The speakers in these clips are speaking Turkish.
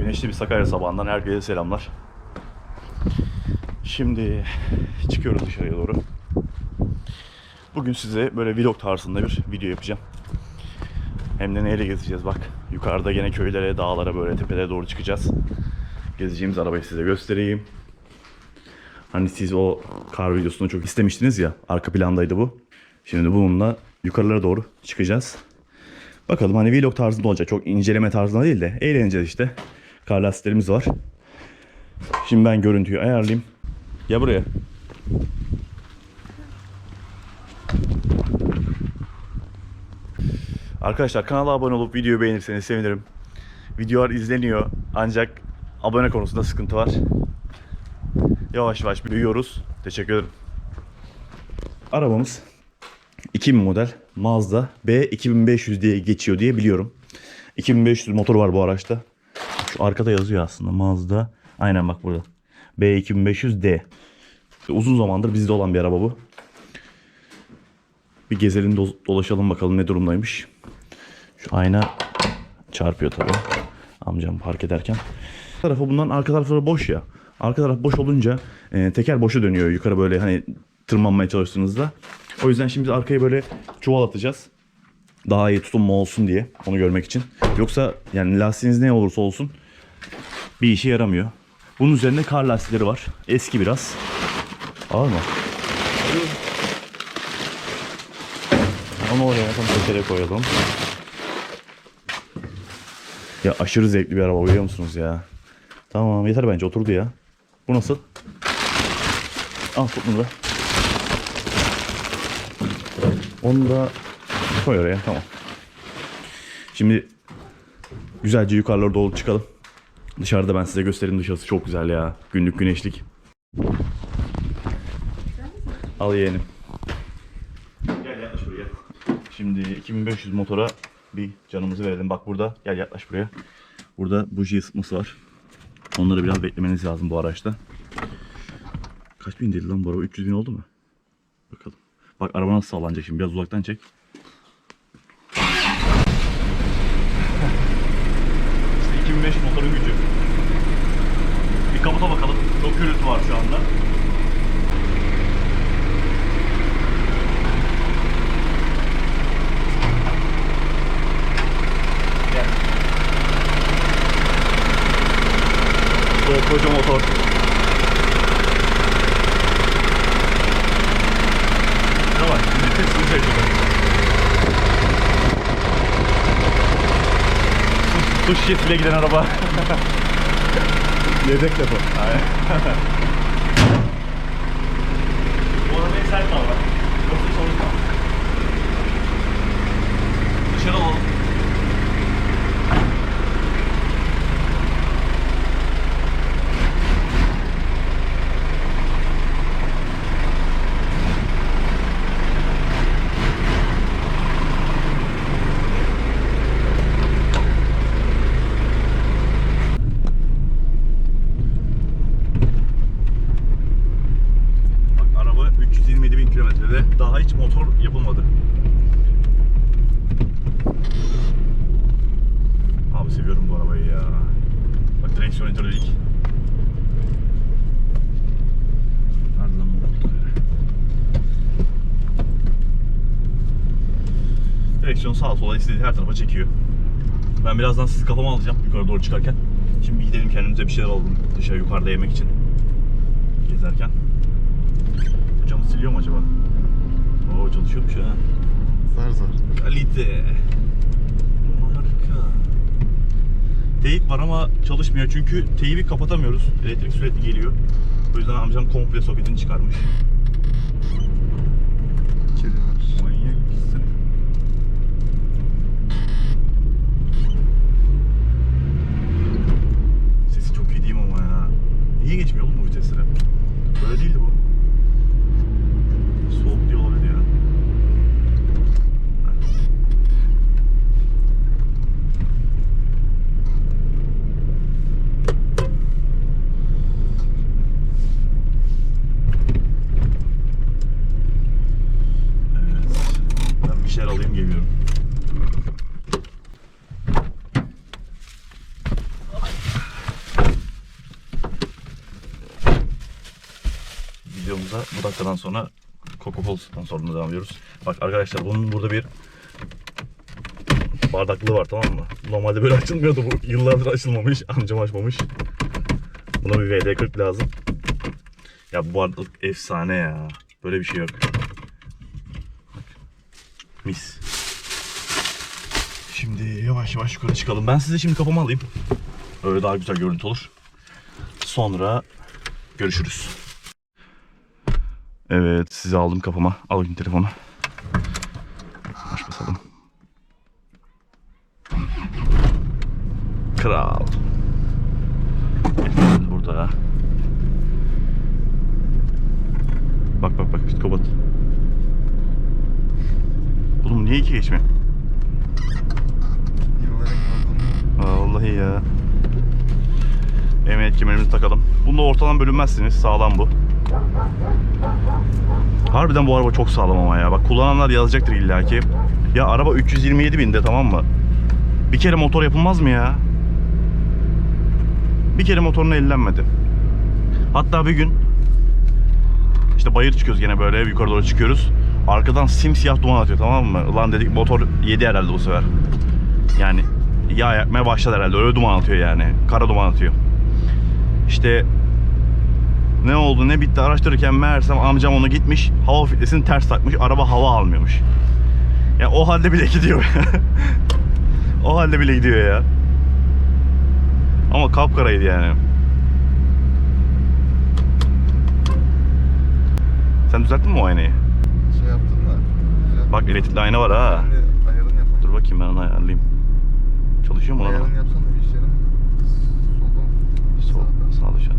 Güneşli bir Sakarya sabahından herkese selamlar. Şimdi çıkıyoruz dışarıya doğru. Bugün size böyle vlog tarzında bir video yapacağım. Hem de neyle gezeceğiz bak. Yukarıda gene köylere, dağlara böyle tepelere doğru çıkacağız. Gezeceğimiz arabayı size göstereyim. Hani siz o kar videosunu çok istemiştiniz ya. Arka plandaydı bu. Şimdi bununla yukarılara doğru çıkacağız. Bakalım hani vlog tarzında olacak. Çok inceleme tarzında değil de eğleneceğiz işte. Kar lastiklerimiz var. Şimdi ben görüntüyü ayarlayayım. Ya buraya. Arkadaşlar kanala abone olup videoyu beğenirseniz sevinirim. Videolar izleniyor ancak abone konusunda sıkıntı var. Yavaş yavaş büyüyoruz. Teşekkür ederim. Arabamız 2000 model Mazda B2500 diye geçiyor diye biliyorum. 2500 motor var bu araçta. Arkada yazıyor aslında Mazda. Aynen bak burada. B2500D. Uzun zamandır bizde olan bir araba bu. Bir gezelim do- dolaşalım bakalım ne durumdaymış. Şu ayna çarpıyor tabii. Amcam park ederken. Tarafı bundan arka tarafları boş ya. Arka taraf boş olunca e, teker boşa dönüyor yukarı böyle hani tırmanmaya çalıştığınızda. O yüzden şimdi biz arkayı böyle çuval atacağız. Daha iyi tutunma olsun diye onu görmek için. Yoksa yani lastiğiniz ne olursa olsun bir işe yaramıyor. Bunun üzerinde kar lastikleri var. Eski biraz. Ağır mı? Onu oraya tam tekere koyalım. Ya aşırı zevkli bir araba biliyor musunuz ya? Tamam yeter bence oturdu ya. Bu nasıl? Al tut bunu da. Onu da koy oraya tamam. Şimdi güzelce yukarılara doğru çıkalım. Dışarıda ben size göstereyim dışarısı çok güzel ya. Günlük güneşlik. Al yeğenim. Gel yaklaş buraya. Şimdi 2500 motora bir canımızı verelim. Bak burada gel yaklaş buraya. Burada buji ısıtması var. Onları biraz beklemeniz lazım bu araçta. Kaç bin dedi lan bu araba? 300 bin oldu mu? Bakalım. Bak araba nasıl sallanacak şimdi biraz uzaktan çek. İşte 2500 motorun gücü. Bir kaputa bakalım. Çok gürültü var şu anda. Gel. O koca motor. Yavaş, vites hızlı çekiyor. Su şişesiyle giden araba. Yedek depo. Aynen. Bu arabayı sert al bak. Yoksa çalışma. Dışarı alalım. Bak araba 327 bin kilometrede. Daha hiç motor yapılmadı. Abi seviyorum bu arabayı ya. Bak direksiyon hidrolik. Nerede lan bu? Direksiyon sağa sola istediği her tarafa çekiyor. Ben birazdan sizi kafama alacağım yukarı doğru çıkarken. Şimdi gidelim kendimize bir şeyler alalım dışarı yukarıda yemek için. Gezerken. Camı siliyor mu acaba? Oo çalışıyormuş ha. Zar zar. Kalite. Harika. Teyip var ama çalışmıyor çünkü teyibi kapatamıyoruz. Elektrik sürekli geliyor. O yüzden amcam komple soketini çıkarmış. Kedi var. Manyak mısın? Sesi çok iyi değil mi ama ya? Niye geçmiyor oğlum bu viteslere? Böyle değildi bu. Soğuk diye olabilir ya. Evet. Ben bir şeyler alayım geliyorum. dakikadan sonra Sponsorluğuna devam ediyoruz. Bak arkadaşlar bunun burada bir bardaklığı var tamam mı? Normalde böyle açılmıyordu bu. Yıllardır açılmamış. Amcam açmamış. Buna bir VD40 lazım. Ya bu bardaklık efsane ya. Böyle bir şey yok. Mis. Şimdi yavaş yavaş yukarı çıkalım. Ben size şimdi kafamı alayım. Öyle daha güzel görüntü olur. Sonra görüşürüz. Evet sizi aldım kafama. Al bakayım telefonu. Baş basalım. Kral. Burada. Bak bak bak psikopat. Oğlum niye iki geçmiyor? Vallahi ya. Emniyet kemerimizi takalım. Bunda ortadan bölünmezsiniz. Sağlam bu. Harbiden bu araba çok sağlam ama ya. Bak kullananlar yazacaktır illaki. Ya araba 327 binde tamam mı? Bir kere motor yapılmaz mı ya? Bir kere motoruna ellenmedi. Hatta bir gün işte bayır çıkıyoruz gene böyle yukarı doğru çıkıyoruz. Arkadan simsiyah duman atıyor tamam mı? Ulan dedik motor yedi herhalde bu sefer. Yani yağ yakmaya başladı herhalde. Öyle duman atıyor yani. Kara duman atıyor. İşte ne oldu ne bitti araştırırken meğersem amcam onu gitmiş hava filtresini ters takmış araba hava almıyormuş. Ya o halde bile gidiyor. o halde bile gidiyor ya. Ama kapkaraydı yani. Sen düzelttin mi o aynayı? Şey yaptın da. Bak elektrikli ayna var ha. Ayarını yapalım. Dur bakayım ben onu ayarlayayım. Çalışıyor mu lan? o? Ayarını yapsana bir işlerim. Solda mı? Sol, sağda şu an.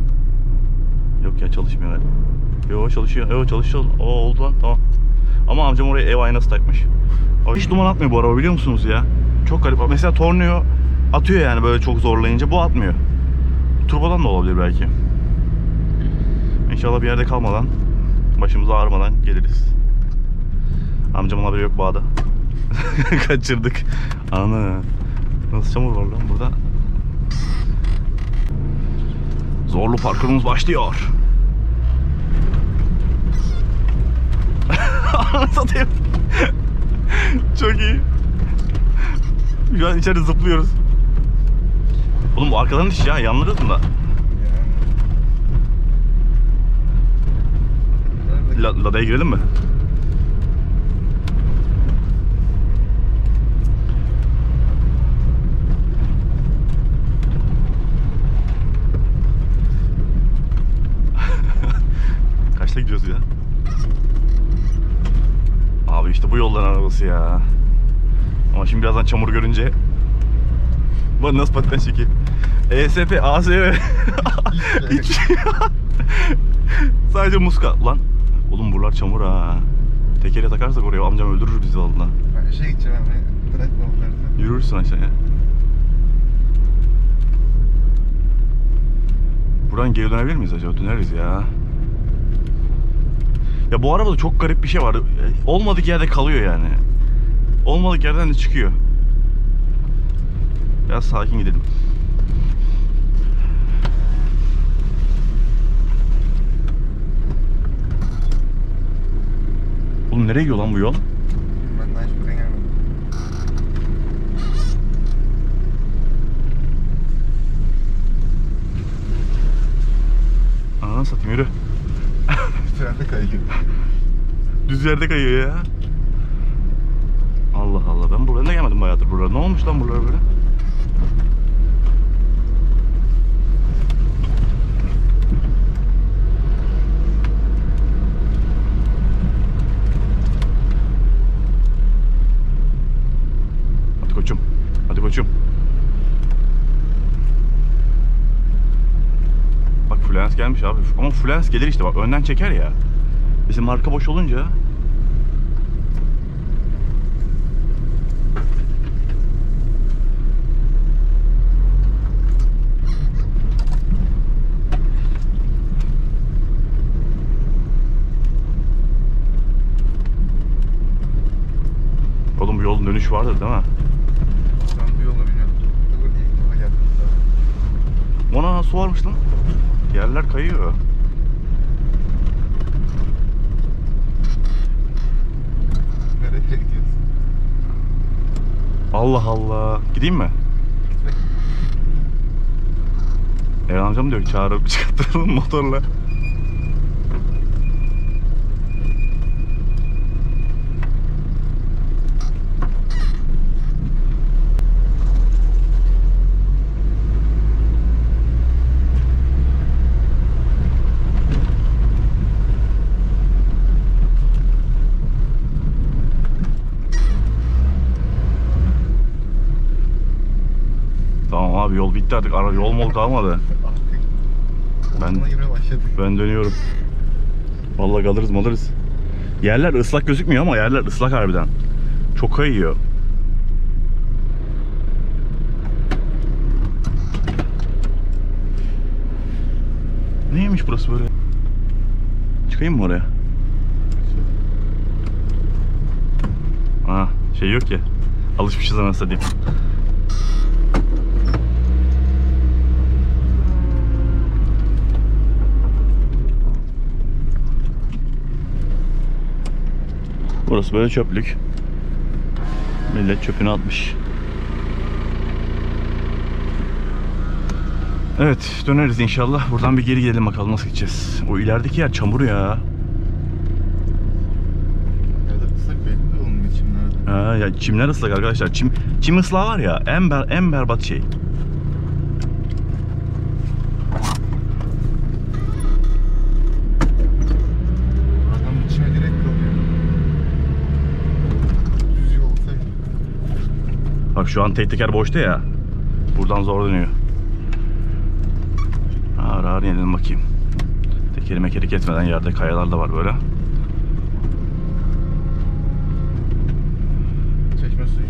Çalışmıyor galiba. Yo çalışıyor. Yo çalışıyor. O oldu lan tamam. Ama amcam oraya ev aynası takmış. O hiç duman atmıyor bu araba biliyor musunuz ya? Çok garip. Mesela tornio atıyor yani böyle çok zorlayınca. Bu atmıyor. Turbodan da olabilir belki. İnşallah bir yerde kalmadan, başımız ağrımadan geliriz. Amcamın haberi yok bağda. Kaçırdık. Ana. Nasıl çamur var lan burada? Zorlu parkurumuz başlıyor. Ananı satayım. Çok iyi. Şu an içeride zıplıyoruz. Oğlum bu arkadan iş ya. Yanlarız bunda. La, Lada'ya girelim mi? Kaçta gidiyoruz ya? Abi işte bu yolların arabası ya. Ama şimdi birazdan çamur görünce Bak nasıl paten çekiyor. ESP, ASV Hiç Sadece muska. Lan oğlum buralar çamur ha. Tekere takarsak oraya amcam öldürür bizi valla. Ben işe gideceğim hemen. Bırakma o dersi. Yürürsün aşağıya. Buradan geri dönebilir miyiz acaba? Döneriz ya. Ya bu arabada çok garip bir şey var. Olmadık yerde kalıyor yani. Olmadık yerden de çıkıyor. Biraz sakin gidelim. Oğlum nereye gidiyor lan bu yol? Ben daha hiç buraya gelmedim. Ananı satayım yürü. Trende kayıyor. Düz yerde kayıyor ya. Allah Allah ben buraya da gelmedim bayağıdır buralara. Ne olmuş lan buralara böyle? Hadi koçum. Hadi koçum. Bak Fluence gelmiş abi. Ama Fluence gelir işte bak önden çeker ya. Bizim marka boş olunca Oğlum bu yolun dönüşü vardır değil mi? Ben bu yolu geldim. Ona su varmış lan yerler kayıyor. Allah Allah. Gideyim mi? Erhan amcam diyor ki çağırıp çıkarttıralım motorla. Bitti artık. Ara yol mol kalmadı. Ben-. Ben dönüyorum. Vallahi kalırız malırız. Yerler ıslak gözükmüyor ama yerler ıslak harbiden. Çok kayıyor. Neymiş burası böyle? Çıkayım mı oraya? Ha, şey yok ya. Alışmışız anasını satayım. Burası böyle çöplük. Millet çöpünü atmış. Evet döneriz inşallah. Buradan bir geri gidelim bakalım nasıl gideceğiz. O ilerideki yer çamur ya. Ya da ıslak belli de onun içimlerde. Ha, ya çimler ıslak arkadaşlar. Çim, çim ıslağı var ya en, ber, en berbat şey. Adam içime direkt kalıyor. Düz yol olsaydı. Bak şu an tek teker boşta ya. Buradan zor dönüyor. Ağır ağır inelim bakayım. Tekeri mekeri kesmeden yerde kayalar da var böyle. Çeşme suyu.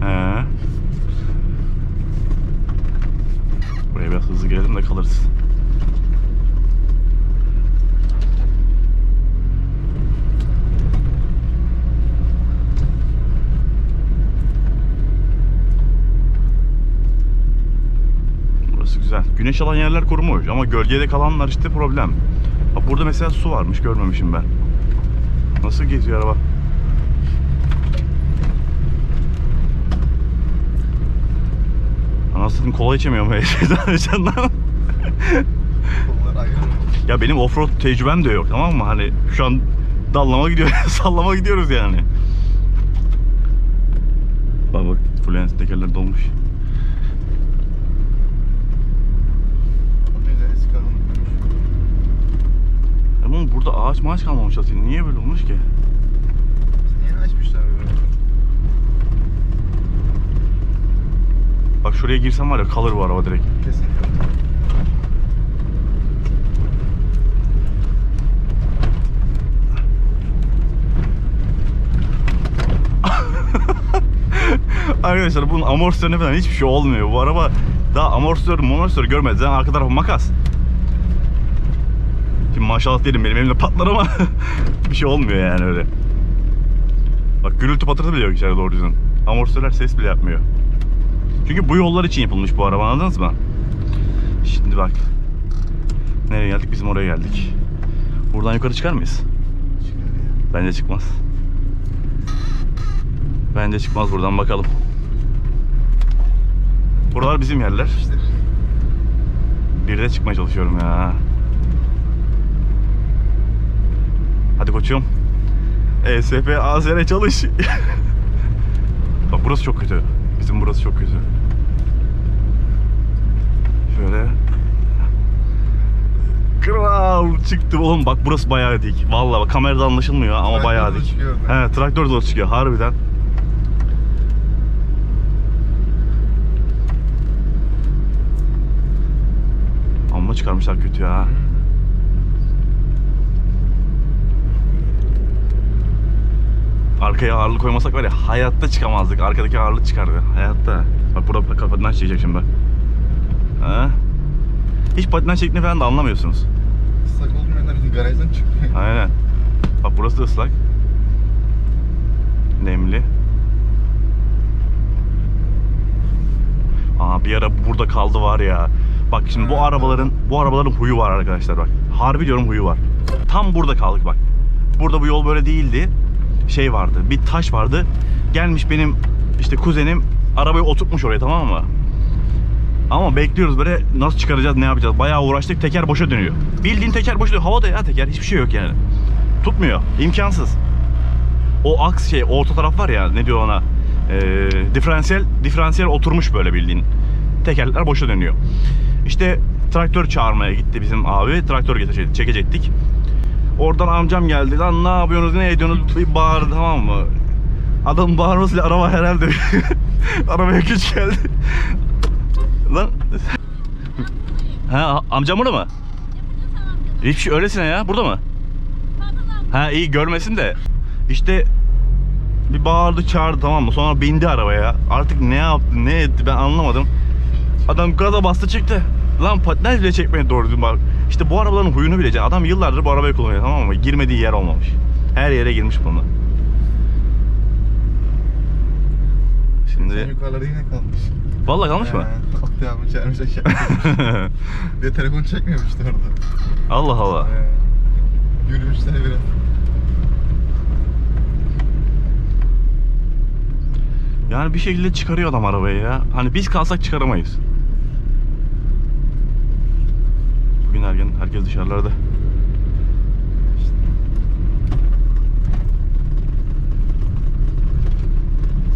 He. Buraya biraz hızlı gelelim de kalırız. Burası güzel. Güneş alan yerler korunmuş ama gölgede kalanlar işte problem. Bak burada mesela su varmış görmemişim ben. Nasıl geziyor araba? Anasını kola içemiyorum heyecandan. Ya benim offroad tecrübem de yok tamam mı? Hani şu an dallama gidiyor, sallama gidiyoruz yani. Bak bak Fluence tekerler dolmuş. Ne güzel eski adamı burada ağaç maaş kalmamış aslında. Niye böyle olmuş ki? Yeni açmışlar böyle. Bak şuraya girsem var ya kalır bu araba direkt. Kesinlikle. Arkadaşlar bunun amortisörüne falan hiçbir şey olmuyor. Bu araba daha amortisör, monitör görmedi. Zaten arka tarafı makas. Maşallah diyelim benim elimde patlar ama bir şey olmuyor yani öyle. Bak gürültü patırtı bile yok içeride doğru düzgün. Amortisörler ses bile yapmıyor. Çünkü bu yollar için yapılmış bu araba anladınız mı? Şimdi bak. Nereye geldik? Bizim oraya geldik. Buradan yukarı çıkar mıyız? Çıkar ya. Bence çıkmaz. Bence çıkmaz buradan bakalım. Buralar bizim yerler. Bir de çıkmaya çalışıyorum ya. Hadi koçum. ESP AZR çalış. Bak burası çok kötü. Bizim burası çok kötü. Şöyle. Kral çıktı oğlum bak burası bayağı dik. Vallahi bak kamerada anlaşılmıyor ama Traktör bayağı dik. He traktör de çıkıyor harbiden. Amma çıkarmışlar kötü ya. Arkaya ağırlık koymasak var ya hayatta çıkamazdık. Arkadaki ağırlık çıkardı. Hayatta. Bak burada patinaj çekecek şimdi. Ha? Hiç patinaj şeklini falan da anlamıyorsunuz. Islak olmayan da bizim garajdan çıkıyor. Aynen. Bak burası da ıslak. Nemli. Aa bir ara burada kaldı var ya. Bak şimdi bu arabaların bu arabaların huyu var arkadaşlar bak. Harbi diyorum huyu var. Tam burada kaldık bak. Burada bu yol böyle değildi. Şey vardı. Bir taş vardı. Gelmiş benim İşte kuzenim arabayı oturtmuş oraya tamam mı? Ama bekliyoruz böyle nasıl çıkaracağız ne yapacağız. Bayağı uğraştık teker boşa dönüyor. Bildiğin teker boşa dönüyor. Havada ya teker hiçbir şey yok yani. Tutmuyor. imkansız. O aks şey orta taraf var ya ne diyor ona. Ee, diferansiyel, diferansiyel oturmuş böyle bildiğin. Tekerler boşa dönüyor. İşte traktör çağırmaya gitti bizim abi. Traktör getirecektik, çekecektik. Oradan amcam geldi. Lan ne yapıyorsunuz, ne ediyorsunuz? Bir bağırdı tamam mı? Adam bağırmasıyla araba herhalde arabaya güç geldi. Lan Ha amcam burada mı? Hiçbir şey öylesine ya. Burada mı? Ha iyi görmesin de. İşte bir bağırdı çağırdı tamam mı? Sonra bindi arabaya. Artık ne yaptı ne etti ben anlamadım. Adam gaza bastı çıktı. Lan patinaj bile çekmeye doğru düzgün bak. İşte bu arabaların huyunu bileceksin. Adam yıllardır bu arabayı kullanıyor tamam mı? Girmediği yer olmamış. Her yere girmiş bununla. Sen Şimdi yukarılarda yine kalmış. vallahi kalmış mı? Oktay abi çağırmış aşağı. Bir de telefon çekmiyormuştu orada. Allah Allah. He. Yürümüşler biraz. Yani bir şekilde çıkarıyor adam arabayı ya. Hani biz kalsak çıkaramayız. Bugün her gün herkes dışarılarda.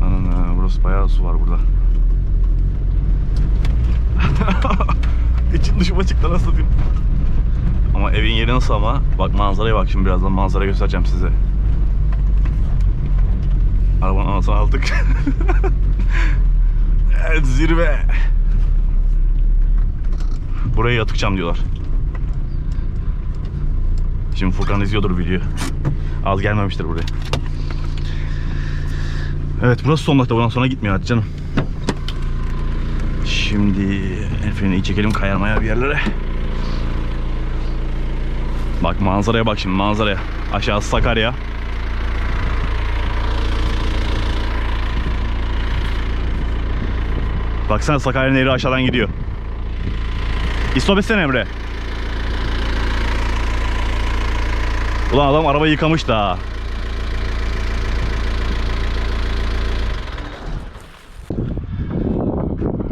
Ana burası bayağı su var burada. İçim dışıma çıktı nasıl satayım. Ama evin yeri nasıl ama? Bak manzaraya bak şimdi birazdan manzara göstereceğim size. Arabanın anasını aldık. evet zirve. Buraya yatıkacağım diyorlar. Şimdi Furkan izliyordur video. Az gelmemiştir buraya. Evet burası son nokta. Buradan sonra gitmiyor hadi canım. Şimdi el freni çekelim kayarmaya bir yerlere. Bak manzaraya bak şimdi manzaraya. Aşağısı Sakarya. Baksana Sakarya Nehri aşağıdan gidiyor. İstop etsene Emre. Ulan adam arabayı yıkamış da.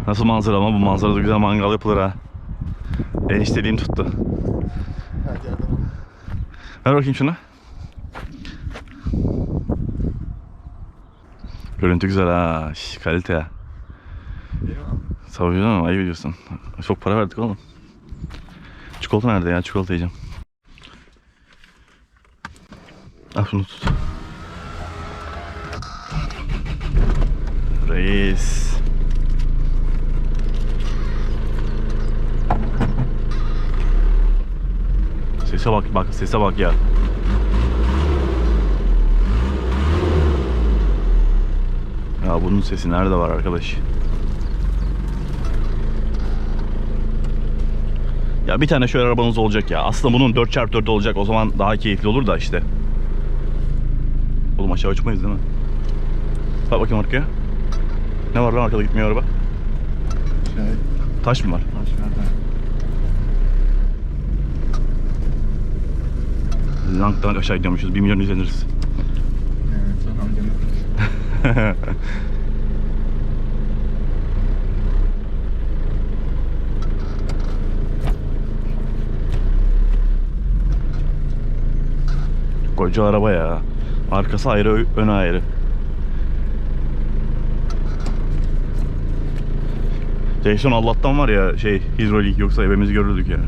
Nasıl manzara ama bu manzarada güzel mangal yapılır ha. Enişteliğim tuttu. Ver bakayım şunu. Görüntü güzel ha. Şş, kalite ya. Tabii canım ayıp ediyorsun. Çok para verdik oğlum. Çikolata nerede ya? Çikolata yiyeceğim. Al şunu tut. Reis. Sese bak bak sese bak ya. Ya bunun sesi nerede var arkadaş? Ya bir tane şöyle arabanız olacak ya. Aslında bunun 4x4 olacak. O zaman daha keyifli olur da işte. Oğlum aşağı uçmayız değil mi? Bak bakayım arkaya. Ne var lan arkada gitmiyor araba? Şey, Taş mı var? taş nerede? Lank'tan aşağı gidiyormuşuz. 1 milyon izleniriz. Evet, son amcanın. Koca araba ya. Arkası ayrı, ö- önü ayrı. Jason Allah'tan var ya şey hidrolik yoksa evimizi görürdük ya.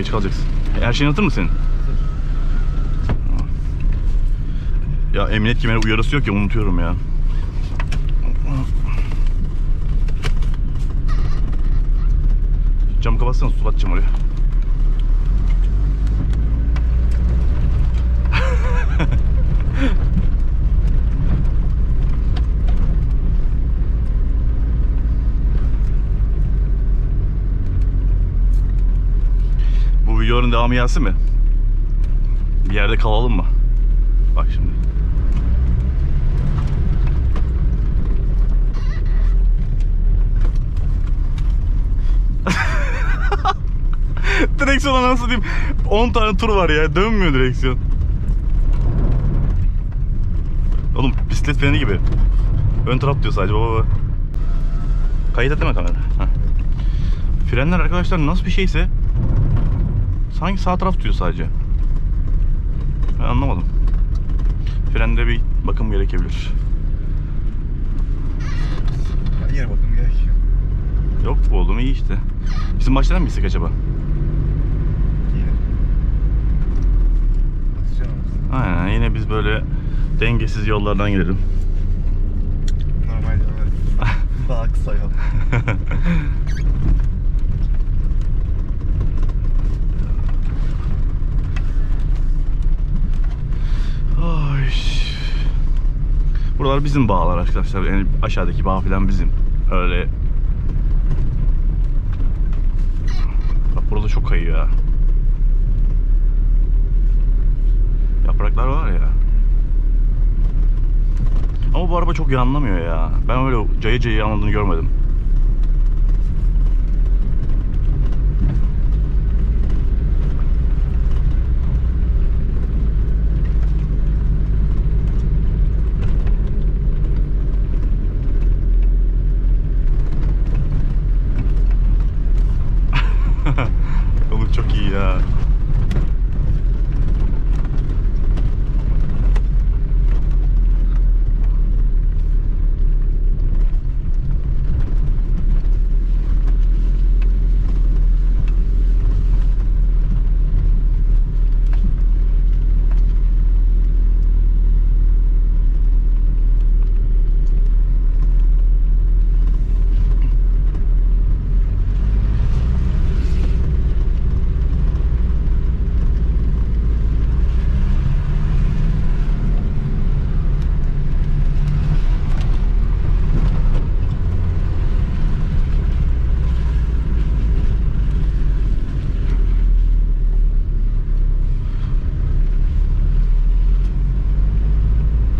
Geç kalacaksın. Her şeyin hazır mı senin? Ya emniyet kemeri uyarısı yok ya unutuyorum ya. Camı kapatsana su atacağım oraya. Bu videonun devamı gelsin mi? Bir yerde kalalım mı? Bak şimdi. Direksiyon nasıl diyeyim? 10 tane tur var ya. Dönmüyor direksiyon. Oğlum bisiklet freni gibi. Ön taraf diyor sadece baba. Kayıt et değil mi kamera? Heh. Frenler arkadaşlar nasıl bir şeyse sanki sağ taraf diyor sadece. Ben anlamadım. Frende bir bakım gerekebilir. Her yere bakım gerekiyor. Yok bu oldu mu iyi işte. Bizim baştan mı gitsek acaba? Aynen yine biz böyle dengesiz yollardan gidelim. Normal normal. Daha kısa yol. Ay. Buralar bizim bağlar arkadaşlar. Yani aşağıdaki bağ falan bizim. Öyle. Bak burada çok kayıyor ya. Yapraklar var ya. Ama bu araba çok yanlamıyor ya. Ben öyle cayı cayı yanladığını görmedim. Oğlum çok iyi ya.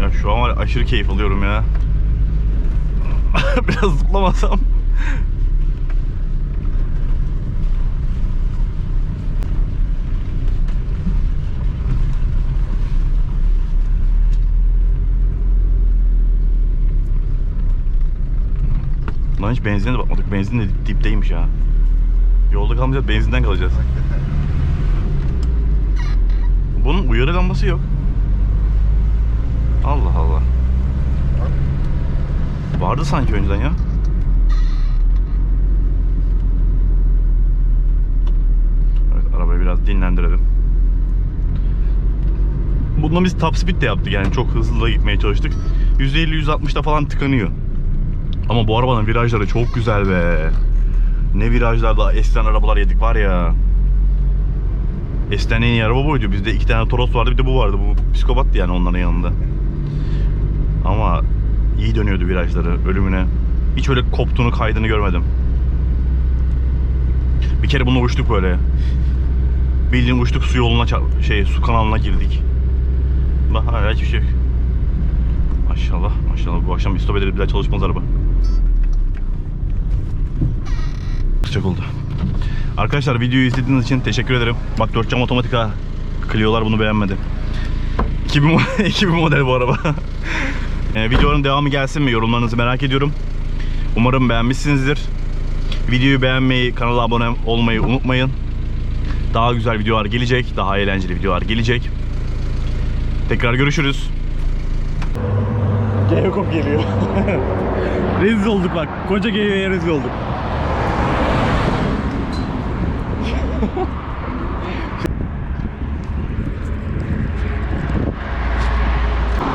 Ya şu an var ya, aşırı keyif alıyorum ya. Biraz zıplamasam. Lan hiç benzine de bakmadık. Benzin de dipteymiş ya. Yolda kalmayacağız, benzinden kalacağız. Bunun uyarı lambası yok. Allah Allah. Vardı sanki önceden ya. Evet arabayı biraz dinlendirelim. Bundan biz top speed de yaptık yani çok hızlı da gitmeye çalıştık. 150-160'da falan tıkanıyor. Ama bu arabanın virajları çok güzel be. Ne virajlarda eskiden arabalar yedik var ya. Eskiden en iyi araba buydu. Bizde iki tane Toros vardı bir de bu vardı. Bu psikopattı yani onların yanında. Ama iyi dönüyordu virajları ölümüne. Hiç öyle koptuğunu kaydını görmedim. Bir kere bununla uçtuk böyle. Bildiğin uçtuk su yoluna şey su kanalına girdik. Bak hala hiçbir şey yok. Maşallah maşallah bu akşam istop ederiz bir daha çalışmaz araba. Sıcak oldu. Arkadaşlar videoyu izlediğiniz için teşekkür ederim. Bak 4 cam otomatik ha. Clio'lar bunu beğenmedi. 2000, mo- 2000 model bu araba. Ee, videonun devamı gelsin mi? Yorumlarınızı merak ediyorum. Umarım beğenmişsinizdir. Videoyu beğenmeyi, kanala abone olmayı unutmayın. Daha güzel videolar gelecek. Daha eğlenceli videolar gelecek. Tekrar görüşürüz. Geokom geliyor. rezil olduk bak. Koca Geo'ya rezil olduk.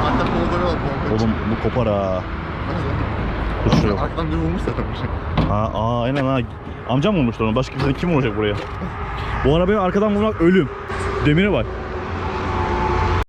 Hatta kolları al. Oğlum bu kopar ha. Dur şuraya bak. Arkadan bir vurmuş zaten. Ha, aa, aynen ha. Amcam vurmuştu onu. Başka kimse kim vuracak buraya? Bu arabaya arkadan vurmak ölüm. Demire bak.